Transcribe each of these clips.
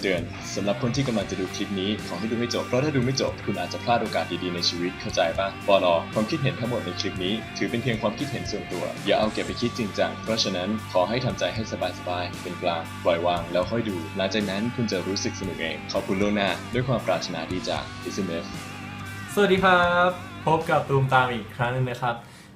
ำเตือนสำหรับคนที่กำลังจะดูคลิปนี้ ขอให้ดูให้จบ เพราะถ้าดูไม่จบ คุณอาจจะพลาดโอกาสดีๆในชีวิตเข้าใจปะปอนอความคิดเห็นทั้งหมดในคลิปนี้ ถือเป็นเพียงความคิดเห็นส่วนตัว อย่าเอาเก็บไปคิดจริงจังเพราะฉะนั้นขอให้ทำใจให้สบายๆเป็นกลางปล่อยวางแล้วค่อยดู หลังจากนั้นคุณจะรู้สึกสนุกเอง ขอบคุณล่วงหน้า ด้วยความปรารถนาดีจาก SMF สวัสดีครับ พบกับตูมตามอีกครั้งหนึงนะครับ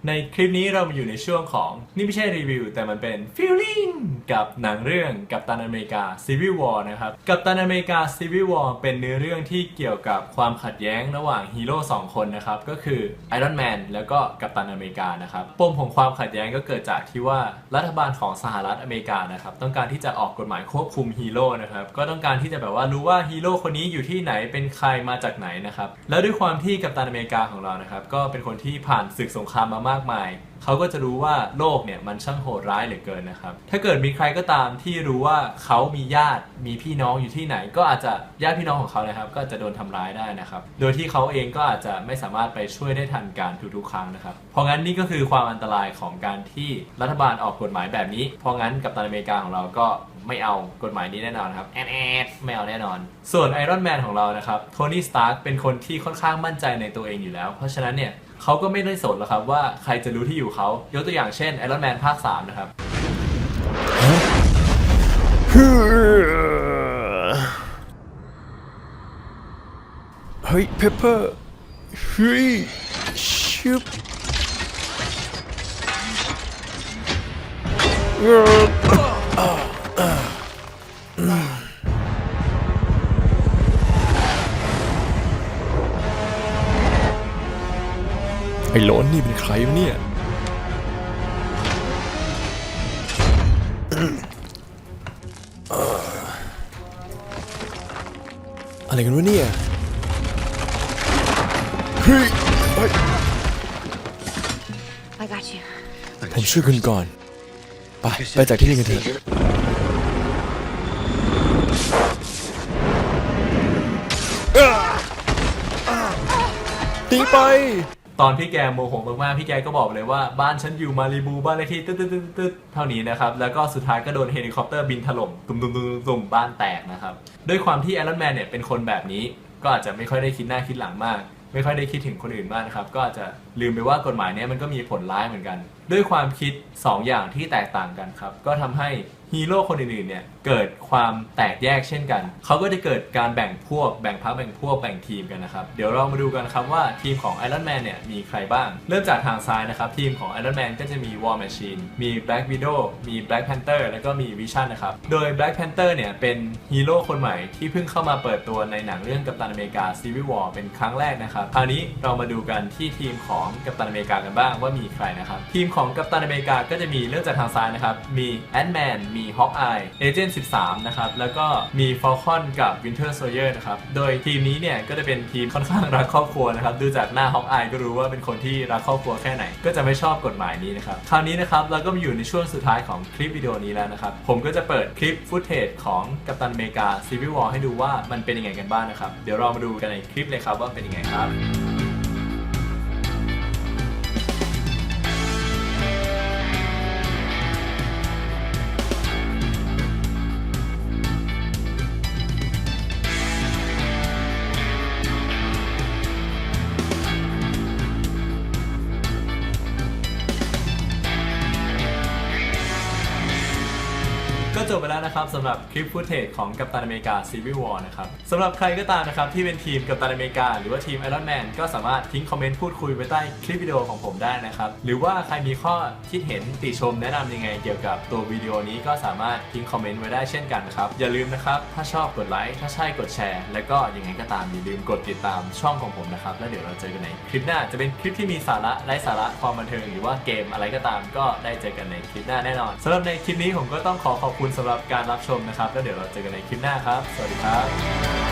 ในคลิปนี้เรามาอยู่ในช่วงของนี่ไม่ใช่รีวิว แต่มันเป็น feeling กับหนังเรื่องกัปตันอเมริกา Civil War นะครับกัปตันอเมริกา Civil War เป็นเนื้อเรื่องที่เกี่ยวกับความขัดแย้งระหว่างฮีโร่สองคนนะครับ ก็คือ Iron Man แล้วก็กัปตันอเมริกานะครับปมของความขัดแย้งก็เกิดจากที่ว่ารัฐบาลของสหรัฐอเมริกานะครับต้องการที่จะออกกฎหมายควบคุมฮีโร่นะครับก็ต้องการที่จะแบบว่ารู้ว่าฮีโร่คนนี้อยู่ที่ไหนเป็นใครมาจากไหนนะครับแล้วด้วยความที่กัปตันอเมริกาของเรานะครับก็เป็นคนที่ผ่านศึกสงครามมามากมาย เขาก็จะรู้ว่าโลกเนี่ยมันช่างโหดร้ายเหลือเกินนะครับ ถ้าเกิดมีใครก็ตามที่รู้ว่าเขามีญาติมีพี่น้องอยู่ที่ไหน ก็อาจจะญาติพี่น้องของเขานะครับ ก็จะโดนทำร้ายได้นะครับ โดยที่เขาเองก็อาจจะไม่สามารถไปช่วยได้ทันการทุกๆครั้งนะครับ เพราะงั้นนี่ก็คือความอันตรายของการที่รัฐบาลออกกฎหมายแบบนี้ เพราะงั้นกัปตันอเมริกาของเราก็ไม่เอากฎหมายนี้แน่นอนครับแอดแอดไม่เอาแน่นอน ส่วนไอรอนแมนของเรานะครับโทนี่สตาร์กเป็นคนที่ค่อนข้างมั่นใจในตัวเองอยู่แล้ว เพราะฉะนั้นเนี่ย เขาก็ไม่ได้สนหรอกครับว่าใครจะรู้ที่อยู่เขายกตัวอย่างเช่นไอรอนแมนภาค 3 นะครับ เฮ้ยเพปเปอร์เฮ้ยชิบ ไอ้โหลนนี่เป็นใครวะเนี่ย อะไรกันวะเนี่ยเฮ้ยเฮ้ย I got you. ผมช่วยคุณก่อน ไป ไปจากที่นี่กันเถอะ ตีไป ตอนพี่แกโมโหมากๆ พี่แกก็บอกเลยว่าบ้านฉันอยู่มารีบูบ้านเลขที่ตึ๊ดตึ๊ดตึ๊ดตึ๊ดเท่านี้นะครับ แล้วก็สุดท้ายก็โดนเฮลิคอปเตอร์บินถล่มตุ่มตุ่มตุ่มตุ่มบ้านแตกนะครับ ด้วยความที่ไอรอนแมนเนี่ยเป็นคนแบบนี้ ก็อาจจะไม่ค่อยได้คิดหน้าคิดหลังมาก ไม่ค่อยได้คิดถึงคนอื่นมากนะครับ ก็อาจจะลืมไปว่ากฎหมายเนี้ยมันก็มีผลร้ายเหมือนกันด้วยความคิด 2 อย่างที่แตกต่างกันครับ ก็ทำให้ฮีโร่คนอื่นๆเนี่ยเกิดความแตกแยกเช่นกัน เขาก็จะเกิดการแบ่งพวกแบ่งพรรคแบ่งพวกแบ่งทีมกันนะครับ เดี๋ยวเรามาดูกันครับว่าทีมของ Iron Man เนี่ยมีใครบ้าง เริ่มจากทางซ้ายนะครับ ทีมของ Iron Man ก็จะมี War Machine มี Black Widow มี Black Panther แล้วก็มี Vision นะครับ โดย Black Panther เนี่ยเป็นฮีโร่คนใหม่ที่เพิ่งเข้ามาเปิดตัวในหนังเรื่องกัปตันอเมริกา Civil War เป็นครั้งแรกนะครับ คราวนี้เรามาดูกันที่ทีมของกัปตันอเมริกากันบ้างว่ามีใครนะครับทีมของกัปตันอเมริกาก็จะมีเริ่มจากทางซ้ายนะครับ มี Ant-Man มี Hawkeye Agent 13 นะครับ แล้วก็มี Falcon กับ Winter Soldier นะครับ โดยทีมนี้เนี่ยก็จะเป็นทีมค่อนข้างรักครอบครัวนะครับ ดูจากหน้า Hawkeye ก็รู้ว่าเป็นคนที่รักครอบครัวแค่ไหน ก็จะไม่ชอบกฎหมายนี้นะครับ คราวนี้นะครับเราก็มาอยู่ในช่วงสุดท้ายของคลิปวิดีโอนี้แล้วนะครับ ผมก็จะเปิดคลิปฟุตเทจของกัปตันอเมริกา Civil War ให้ดูว่ามันเป็นยังไงกันบ้างนะครับ เดี๋ยวเรามาดูกันในคลิปเลยครับว่าเป็นยังไงครับ จบไปแล้วนะครับสำหรับคลิปฟุตเทจของกัปตันอเมริกา Civil War นะครับสำหรับใครก็ตามนะครับที่เป็นทีมกัปตันอเมริกา หรือว่าทีม Iron Man ก็สามารถทิ้งคอมเมนต์พูดคุยไว้ใต้คลิปวิดีโอของผมได้นะครับ หรือว่าใครมีข้อคิดเห็นติชมแนะนำยังไงเกี่ยวกับตัววิดีโอนี้ก็สามารถทิ้งคอมเมนต์ไว้ได้เช่นกันครับ อย่าลืมนะครับ ถ้าชอบกดไลค์ถ้าใช่กดแชร์ แล้วก็ยังไงก็ตามอย่าลืมกดติดตามช่องของผมนะครับแล้วเดี๋ยวเราเจอกันในคลิปหน้าจะเป็นคลิปที่มีสาระไร้สาระความบันเทิงหรือว่าเกมอะไรก็ตามก็ได้เจอกันในคลิปหน้าแน่นอนสำหรับในคลิปนี้ผมก็ต้องขอขอบคุณสำหรับการรับชมนะครับ แล้วเดี๋ยวเราเจอกันในคลิปหน้าครับ สวัสดีครับ